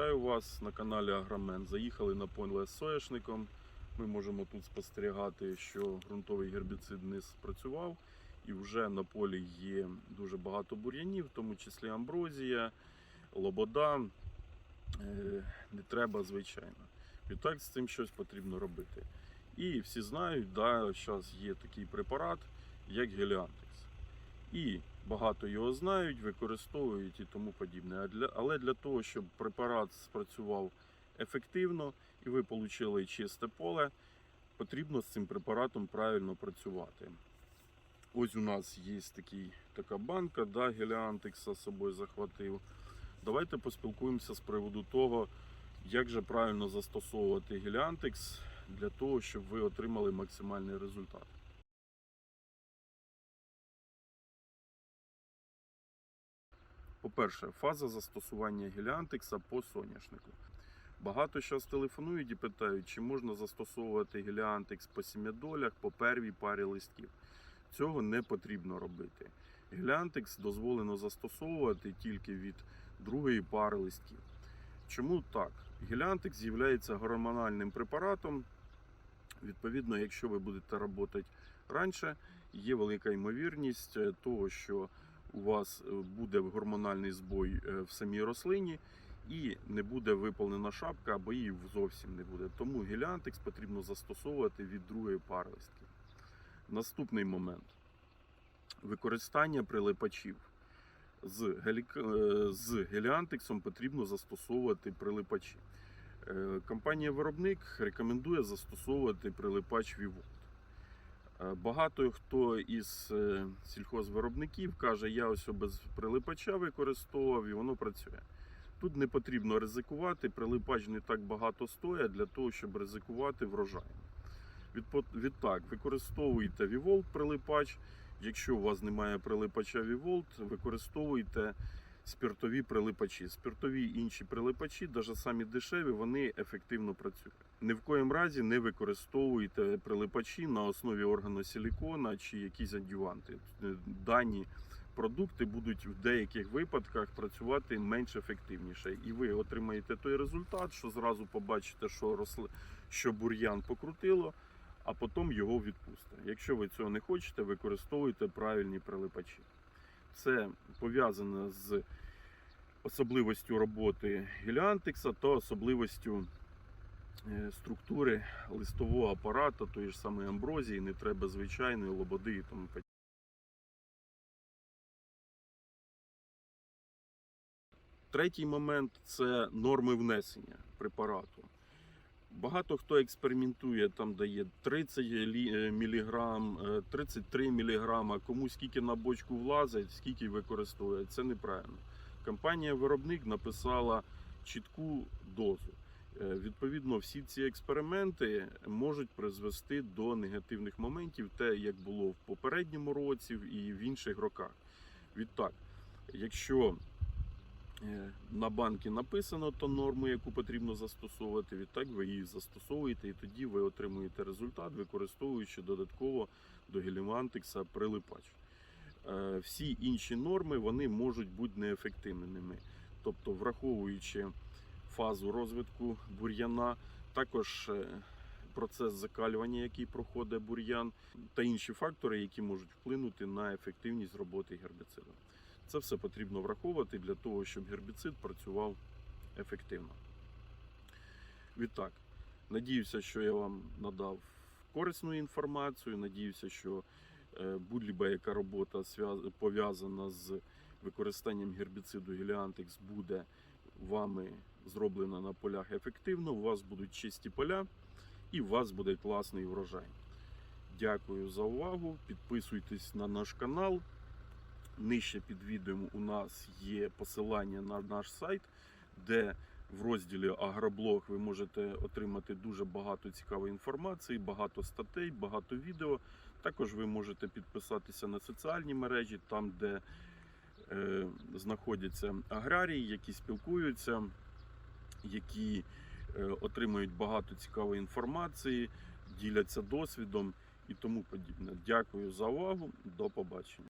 Вітаю вас на каналі Агромен. Заїхали на поле з соняшником. Ми можемо тут спостерігати, що ґрунтовий гербіцид не спрацював, і вже на полі є дуже багато бур'янів, в тому числі амброзія, лобода. Е, Не треба, звичайно. Відтак з цим щось потрібно робити. І всі знають, да, зараз є такий препарат, як Геліантекс. І багато його знають, використовують і тому подібне. Але для того, щоб препарат спрацював ефективно і ви отримали чисте поле, потрібно з цим препаратом правильно працювати. Ось у нас є такий, така банка, да, Геліантекса з собою захватив. Давайте поспілкуємося з приводу того, як же правильно застосовувати Геліантекс для того, щоб ви отримали максимальний результат. По-перше, фаза застосування геліантекса по соняшнику. Багато зараз телефонують і питають, чи можна застосовувати геліантекс по сім'ядолях, по первій парі листків. Цього не потрібно робити. Геліантекс дозволено застосовувати тільки від другої пари листків. Чому так? Геліантекс є гормональним препаратом. Відповідно, якщо ви будете працювати раніше, є велика ймовірність е, того, що у вас е, буде гормональний збой е, в самій рослині і не буде виповнена шапка або її зовсім не буде. Тому геліантекс потрібно застосовувати від другої пари. Наступний момент використання прилипачів. З, гелік... е, з геліантексом потрібно застосовувати прилипачі. Компанія-виробник рекомендує застосовувати прилипач Vivolt. Е, Багато хто із е, сільхозвиробників каже, я ось без прилипача використовував і воно працює. Тут не потрібно ризикувати, прилипач не так багато стоїть для того, щоб ризикувати. Відпо- Відтак, використовуйте Vivolt прилипач. Якщо у вас немає прилипача Vivolt, використовуйте спиртові прилипачі. Спиртові інші прилипачі, навіть самі дешеві, вони ефективно працюють. Ні в коєму разі не використовуйте прилипачі на основі органосилікона чи якісь адюванти. Е, Дані продукти будуть в деяких випадках працювати менш ефективніше, і ви отримаєте той результат, що зразу побачите, що росли, що бур'ян покрутило, а потім його відпусте. Якщо ви цього не хочете, використовуйте правильні прилипачі. Це пов'язано з особливістю роботи геліантекса та особливістю е, структури листового апарату, тої ж самої амброзії, не треба звичайної лободи і тому подібне. Третій момент це норми внесення препарату. Багато хто експериментує, там дає 30 мг, 33 мг, кому скільки на бочку влазить, скільки використовує. Це неправильно. Компанія-виробник написала чітку дозу. Е, Відповідно, всі ці експерименти можуть призвести до негативних моментів, те, як було в попередньому році і в інших роках. Відтак, якщо на банки написано ту норму, яку потрібно застосовувати. Відтак ви її застосовуєте, і тоді ви отримуєте результат, використовуючи додатково до гелімантекса прилипач. Е, Всі інші норми вони можуть бути неефективними. Тобто, враховуючи фазу розвитку бур'яна, також е, процес закалювання, який проходить бур'ян, та інші фактори, які можуть вплинути на ефективність роботи гербіциду. Це все потрібно враховувати для того, щоб гербіцид працював ефективно. Відтак, надіюся, що я вам надав корисну інформацію. Надіюся, що е, будь-яка яка робота пов'язана з використанням гербіциду Геліантекс буде вами зроблена на полях ефективно. У вас будуть чисті поля і у вас буде класний врожай. Дякую за увагу. Підписуйтесь на наш канал. Нижче під відео у нас є посилання на наш сайт, де в розділі Агроблог ви можете отримати дуже багато цікавої інформації, багато статей, багато відео. Також ви можете підписатися на соціальні мережі, там, де е, знаходяться аграрії, які спілкуються, які е, отримують багато цікавої інформації, діляться досвідом і тому подібне. Дякую за увагу. До побачення.